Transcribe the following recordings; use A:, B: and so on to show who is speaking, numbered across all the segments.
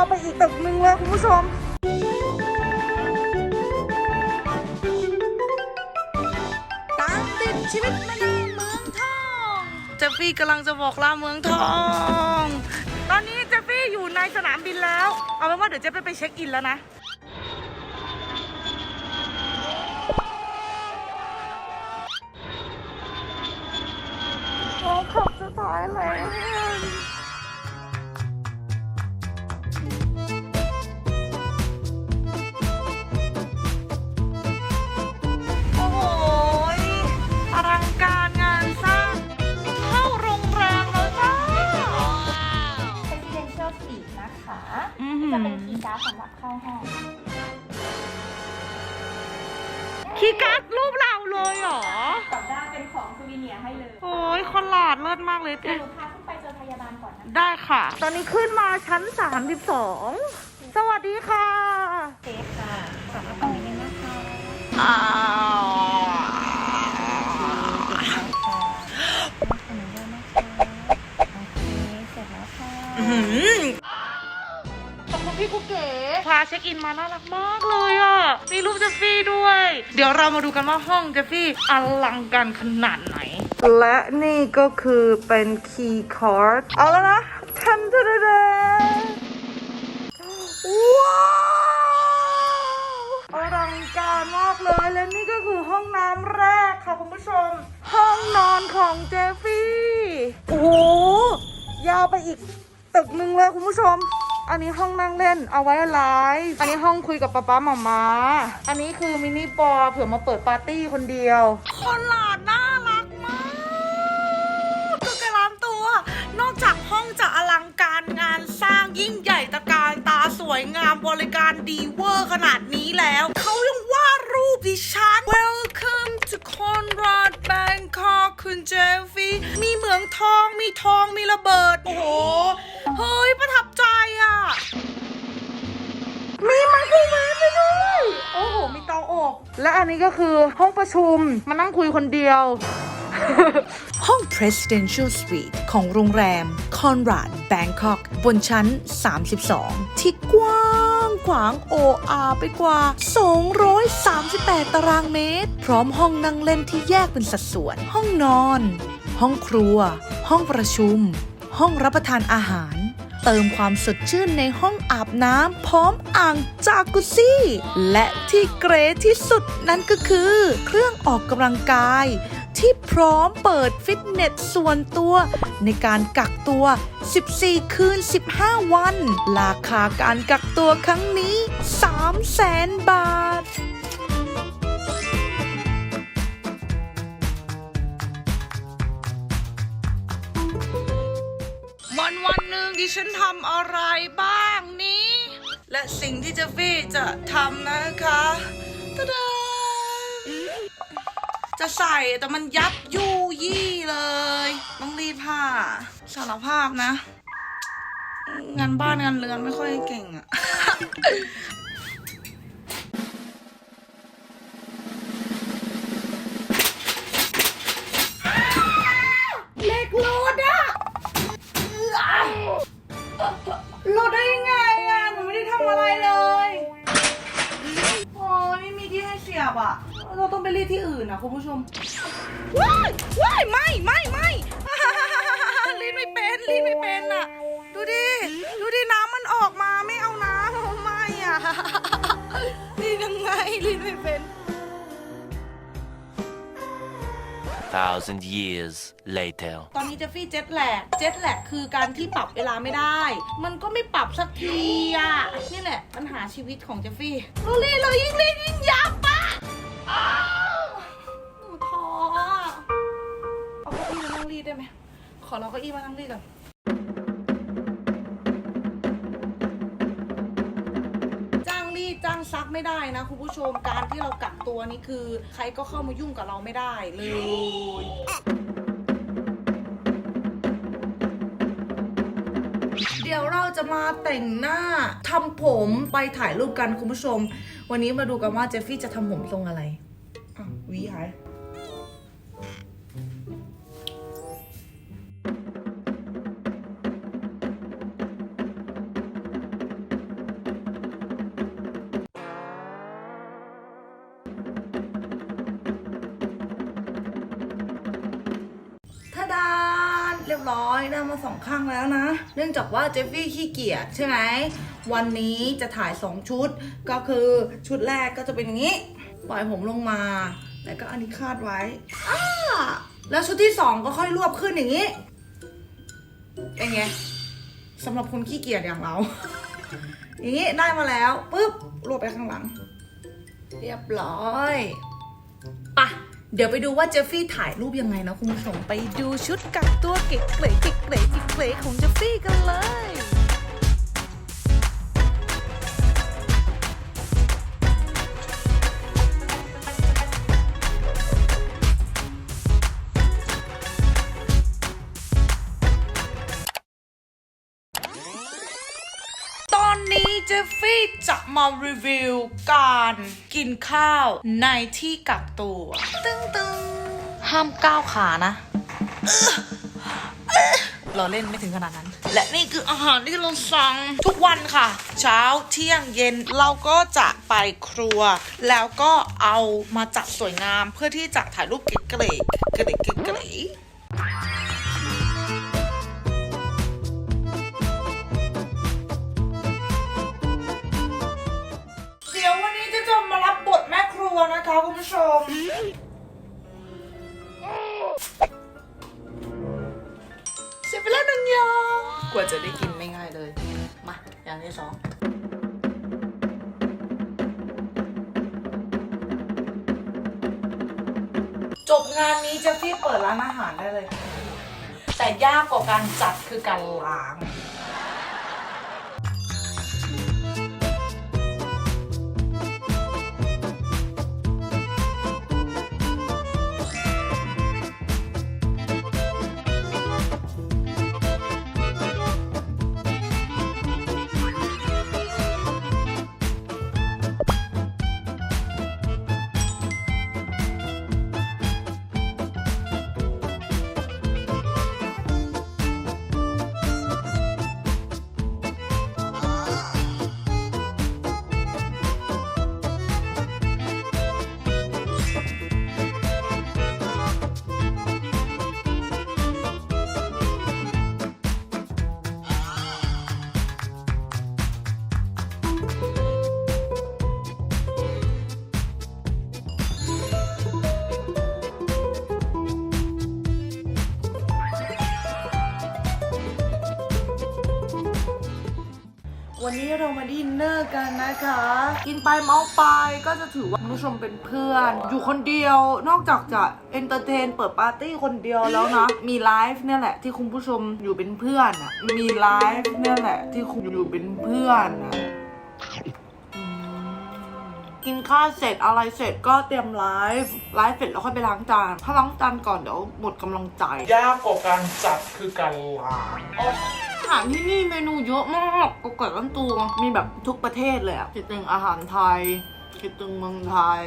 A: าวไปอีกตึกนึงเลยคุณผู้ชมตามติดชีวิตมานาวเมืองทองเจฟฟี่กำลังจะบอกลาเมืองทอง ตอนนี้เจฟฟี่อยู่ในสนามบินแล้ว เอาเป็นว่าเดี๋ยวเจฟไปไปเช็คอินแล้วนะ อือหือ จะ
B: เป็นคีย์การ์ดสำหรับเข้าห้อง
A: คีย์การ์ดรูปเราเลยเหรอ
B: กลับได้เป็นของซูวิเนียร์ให้เลย
A: โอ้ยคอนลาดเลิศมากเลย
B: เดี๋ยวหนูพาขึ้นไปเจอพยาบาลก่อนนะ
A: ได้ค่ะ ตอนนี้ขึ้นมาชั้น 32 สวัสดีค่ะ
B: เซฟค่ะกลับมาตรงนี้นะคะ
A: อ้าว
B: ค่ะขนมเยอะนะคะโอเคเสร็จแล้วค่ะ
A: อื้อหือขอบคุณ พี่กุ๊กเก๋พาเช็คอินมาน่ารักมากเลยอะ มีรูปเจฟฟี่ด้วย เดี๋ยวเรามาดูกันว่าห้องเจฟฟี่อลังการขนาดไหน และนี่ก็คือเป็นคีย์การ์ดเอาแล้วนะทันทันทันว้าวอลังการมากเลย และนี่ก็คือห้องน้ำแรกค่ะคุณผู้ชม ห้องนอนของเจฟฟี่ โอ้โห ยาวไปอีกตึกหนึ่งเลยคุณผู้ชม อันนี้ห้องนั่งเล่นเอาไว้ไลฟ์อันนี้ห้องคุยกับป๊าป๊าหมามาอันนี้คือมินิบอร์เผื่อมาเปิดปาร์ตี้คนเดียว คนหลาดน่ารักมากก็กระลานตัว นอกจากห้องจะอลังการงานสร้างยิ่งใหญ่ตะการตาสวยงามบริการดีเวอร์ขนาดนี้แล้ว เขายังวาดรูปดิฉัน Welcome to Conrad Bangkok คุณเจฟฟี่มีเหมืองทองมีทองมีระเบิด โอ้โห เฮ้ยประทับใจ มีไมโครเวฟไปด้วย โอ้โห มีเตาอบ และอันนี้ก็คือห้องประชุม มานั่งคุยคนเดียว
C: ห้อง Presidential Suite ของโรงแรม Conrad Bangkok บนชั้น 32 ที่กว้างขวางโออาไปกว่า 238 ตารางเมตร พร้อมห้องนั่งเล่นที่แยกเป็นสัดส่วน ห้องนอน ห้องครัว ห้องประชุม ห้องรับประทานอาหาร เติมความสดชื่นในห้องอาบน้ำพร้อมอ่างจากุซี่ และที่เกรดที่สุดนั่นก็คือ เครื่องออกกำลังกาย ที่พร้อมเปิดฟิตเนสส่วนตัว ในการกักตัว 14 คืน 15 วัน ราคาการกักตัวครั้งนี้ 3 0 0แสนบาท
A: ดิฉันทำอะไรบ้างนี้ และสิ่งที่เจฟฟี่จะทำนะคะตะดาจะใส่แต่มันยับยู่ยี่เลย ต้องรีดผ้า สารภาพนะ งานบ้านงานเรือนไม่ค่อยเก่งอะ อะเราต้องไปรีดที่อื่นนะคุณผู้ชม ว้ายว้ายไม่ไม่ไม่รีดไม่เป็นรีดไม่เป็นอะดูดิ ดูดิน้ำมันออกมาไม่เอาน้ำไม่อะรีดยังไงรีดไม่เป็น
D: thousand years later.
A: ตอนนี้เจฟฟี่เจ็ตแลกเจ็ตแลกคือการที่ปรับเวลาไม่ได้ มันก็ไม่ปรับสักทีอะ นี่แหละปัญหาชีวิตของเจฟฟี่เราเล่นเรายิ่งเล่นยิ่งยับอะอ้าว หนูท้อเอาเก้าอี้มานั่งรีดได้ไหม ขอเราเก้าอี้มานั่งรีดก่อน จ้างรีดจ้างซักไม่ได้นะคุณผู้ชม การที่เรากักตัวนี่คือ ใครก็เข้ามายุ่งกับเราไม่ได้เลย เดี๋ยวเราจะมาแต่งหน้าทำผมไปถ่ายรูปกันคุณผู้ชม วันนี้มาดูกันว่าเจฟฟี่จะทำผมทรงอะไรอะวีหาย้มาสองข้างแล้วนะ เนื่องจากว่าเจฟฟี่ขี้เกียจใช่ไหม วันนี้จะถ่ายสองชุด ก็คือชุดแรกก็จะเป็นอย่างนี้ ปล่อยผมลงมา แล้วก็อันนี้คาดไว้อ้าแล้วชุดที่สองก็ค่อยรวบขึ้นอย่างนี้ เป็นไงสำหรับคนขี้เกียจอย่างเรา อย่างนี้ได้มาแล้วปุ๊บรวบไปข้างหลัง เรียบร้อยปะ เดี๋ยวไปดูว่าเจฟฟี่ถ่ายรูปยังไงนะคุณผู้ชม ไปดูชุดกักตัวเก๋ๆเก๋ๆเก๋ๆของเจฟฟี่กันเลย รีวิวการกินข้าวในที่กักตัว ตึ้งตึงห้ามก้าวขานะ เราเล่นไม่ถึงขนาดนั้น และนี่คืออาหารที่เราสั่งทุกวันค่ะ เช้าเที่ยงเย็นเราก็จะไปครัว แล้วก็เอามาจัดสวยงามเพื่อที่จะถ่ายรูปเก๋ๆเก๋ๆเก๋ๆ วนะคะคุณผู้ชม เสร็จไปแล้วหนึ่งอย่างกว่าจะได้กินไม่ง่ายเลย มา อย่างที่สองจบงานนี้เจะพี่เปิดร้านอาหารได้เลย แต่ยากกว่าการจัดคือการล้าง วันนี้เรามาดินเนอร์กันนะคะ กินไปเมาไปก็จะถือว่าคุณผู้ชมเป็นเพื่อน อยู่คนเดียวนอกจากจะเอนเตอร์เทนเปิดปาร์ตี้คนเดียวแล้วนะ มีไลฟ์เนี่ยแหละที่คุณผู้ชมอยู่เป็นเพื่อนอะมีไลฟ์เนี่ยแหละที่คุณอยู่เป็นเพื่อนอะอืมกินข้าวเสร็จอะไรเสร็จก็เตรียมไลฟ์ไลฟ์เสร็จแล้วค่อยไปล้างจานถ้าล้างจานก่อนเดี๋ยวหมดกำลังใจ
E: ยากกว่าการจัดคือการล้าง
A: อา หารที่นี่เมนูเยอะมากกว่าเกิดตั้งตัวมีแบบทุกประเทศเลยอะคิดถึงอาหารไทย คิดถึงเมืองไทย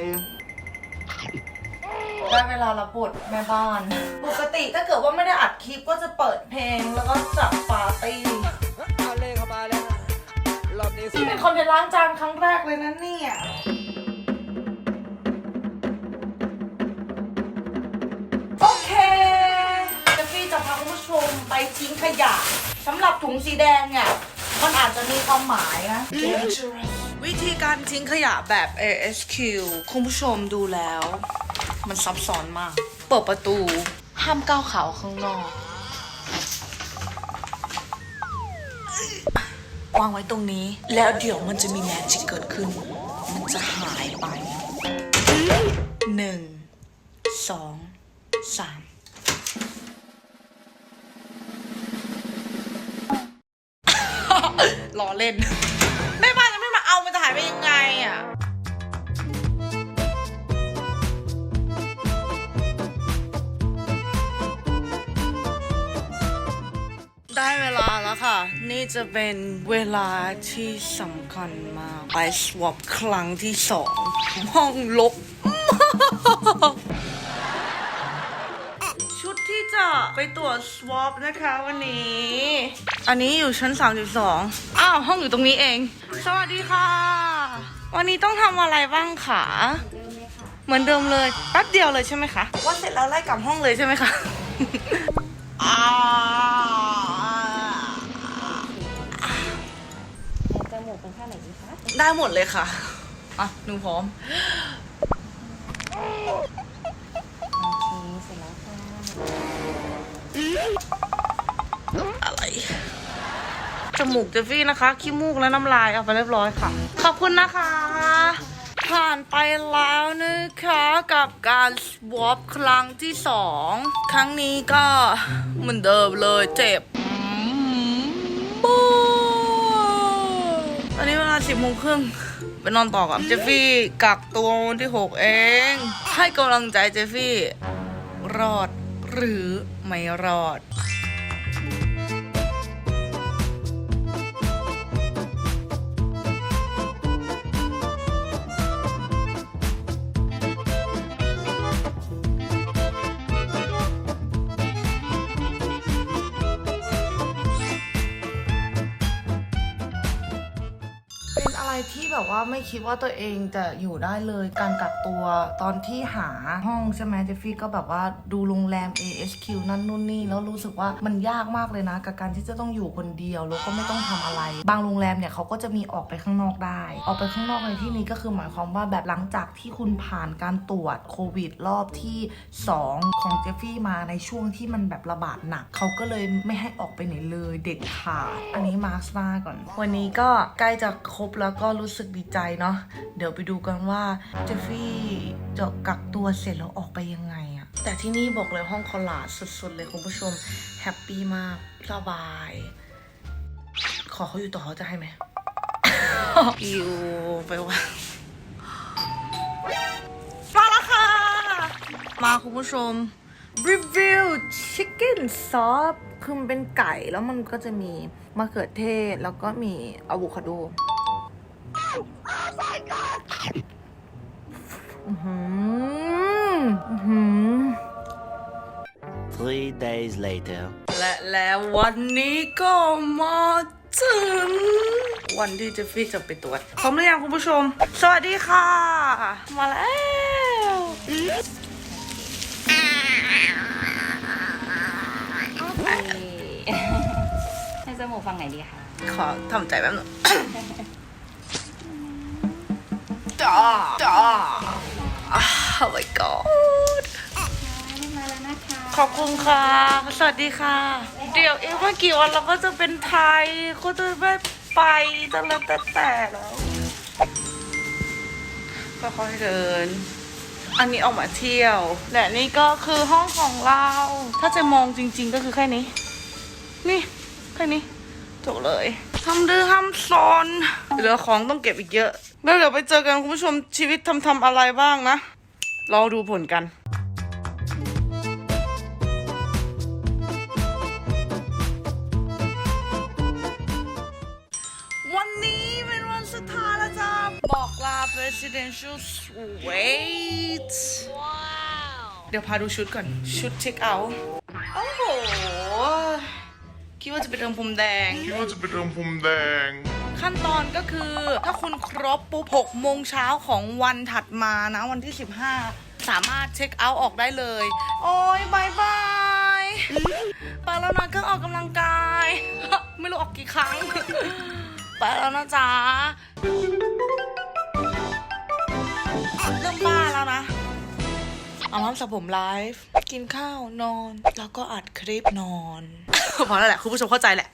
A: ได้เวลารับบทแม่บ้าน ปกติถ้าเกิดว่าไม่ได้อัดคลิปก็จะเปิดเพลงแล้วก็จัดปาร์ตี้
E: เอาเลยเข้ามาแล้วรอบนี้
A: นี่เป็นคอนเทนต์ล้างจานครั้งแรกเลยนะเนี่ยโอเคเจฟฟี่จะพาคุณผู้ชมไปทิ้งขยะ สำหรับถุงสีแดงเนี่ย มันอาจจะมีความหมายนะ วิธีการทิ้งขยะแบบ ASQ คุณผู้ชมดูแล้ว มันซับซ้อนมาก เปิดประตู ห้ามก้าวขาข้างนอก วางไว้ตรงนี้ แล้วเดี๋ยวมันจะมีแมจิกเกิดขึ้น มันจะหายไปหนึ่งสองสาม ล้อเล่นแม่บ้านยังไม่มาเอามันจะหายไปยังไงอะได้เวลาแล้วค่ะ นี่จะเป็นเวลาที่สำคัญมาก ไปสวอปครั้งที่สองห้องลกชุ ไปตรวจ swab นะคะวันนี้ อันนี้อยู่ชั้น 32 อ้าว ห้องอยู่ตรงนี้เอง สวัสดีค่ะ วันนี้ต้องทำอะไรบ้างคะเหมือนเดิมเลยแป๊บเดียวเลยใช่ไหมคะว่าเสร็จแล้วไล่กลับห้องเลยใช่ไหมคะอ่า
B: จมูกเป็นท่าไหนดีคะ
A: ได้หมดเลยค่ะอะหนูพร้อม
B: โอเค เสร็จแล้วค่ะ
A: อะไร จมูกเจฟฟี่นะคะ ขี้มูกและน้ำลายเอาไปเรียบร้อยค่ะ ขอบคุณนะคะ ผ่านไปแล้วนะคะกับการสวอปครั้งที่สอง ครั้งนี้ก็เหมือนเดิมเลยเจ็บตอนนี้เวลาสิบโมงครึ่งไปนอนต่อกับเจฟฟี่กักตัววันที่หกเอง ให้กำลังใจเจฟฟี่ รอด หรือไม่รอด เป็นอะไรที่แบบว่าไม่คิดว่าตัวเองจะอยู่ได้เลยการกักตัวตอนที่หาห้องใช่ไหมเจฟฟี่ก็แบบว่าดูโรงแรม AHQ นั่นนู่นนี่แล้วรู้สึกว่ามันยากมากเลยนะ กับการที่จะต้องอยู่คนเดียวแล้วก็ไม่ต้องทำอะไร บางโรงแรมเนี่ยเขาก็จะมีออกไปข้างนอกได้ ออกไปข้างนอกในที่นี้ก็คือหมายความว่าแบบหลังจากที่คุณผ่านการตรวจโควิดรอบที่ 2 ของเจฟฟี่มาในช่วงที่มันแบบระบาดหนักเขาก็เลยไม่ให้ออกไปไหนเลยเด็ดขาดอันนี้มาร์คหน้าก่อน วันนี้ก็ใกล้จะครบแล้วก็รู้สึกดีใจเนาะเดี๋ยวไปดูกันว่าเจฟฟี่จะกักตัวเสร็จแล้วออกไปยังไงอะแต่ที่นี่บอกเลยห้องคอลาสุดๆเลยคุณผู้ชมแฮปปี้มากสบาย ขอเขาอยู่ต่อเขาจะให้ไหมอยู่ไปว่ามาแล้วค่ะ มาคุณผู้ชมรีวิวชิคเก้นซอสคือมันเป็นไก่แล้วมันก็จะมีมะเขือเทศ แล้วก็มีอะโวคาโดอื้อหืออื้อหือ
D: Three days later.
A: และแล้ววันนี้ก็มาถึง วันที่เจฟฟี่จะไปตรวจพร้อมหรือยังคุณผู้ชม สวัสดีค่ะ มาแล้ว
B: ให้จมูกฟังไหนดีคะ
A: ขอทำใจแป๊บหนึงจ้าจ้าอ้าว Oh my god
B: มาแล้วนะคะ
A: ขอบคุณค่ะ สวัสดีค่ะ เดี๋ยวอีกไม่กี่วันเราก็จะเป็นไทยก็จะไม่ไปจะเริ่มแต่แต่แล้วค่อยๆเดิน อันนี้ออกมาเที่ยว และนี่ก็คือห้องของเรา ถ้าจะมองจริง ๆ ก็คือแค่นี้ นี่ แค่นี้จบเลย ทำดื้อห้ามซนเหลือของต้องเก็บอีกเยอะ แล้วเดี๋ยวไปเจอกันคุณผู้ชมชีวิตทำทำอะไรบ้างนะ รอดูผลกันวันนี้เป็นวันสุดท้ายแล้วจ้าบอกลา presidential suite เดี๋ยวพาดูชุดก่อน ชุดเช็คเอาท์โอ้โห คิดว่าจะไปเติมพรมแดง
F: คิดว่าจะไปเติมพรมแดง
A: ขั้นตอนก็คือ ถ้าคุณครบปุ๊บ6โมงเช้าของวันถัดมานะ วันที่ 15 สามารถเช็คเอาท์ออกได้เลย โอ้ยบายบายไปแล้วนะเครื่องออกกำลังกาย ไม่รู้ออกกี่ครั้ง ไปแล้วนะจ๊ะเริ่มบ้าแล้วนะเอาน้ำสระผมไลฟ์กินข้าวนอน แล้วก็อัดคลิปนอนพอแล้วแหละคุณผู้ชมเข้าใจแหละ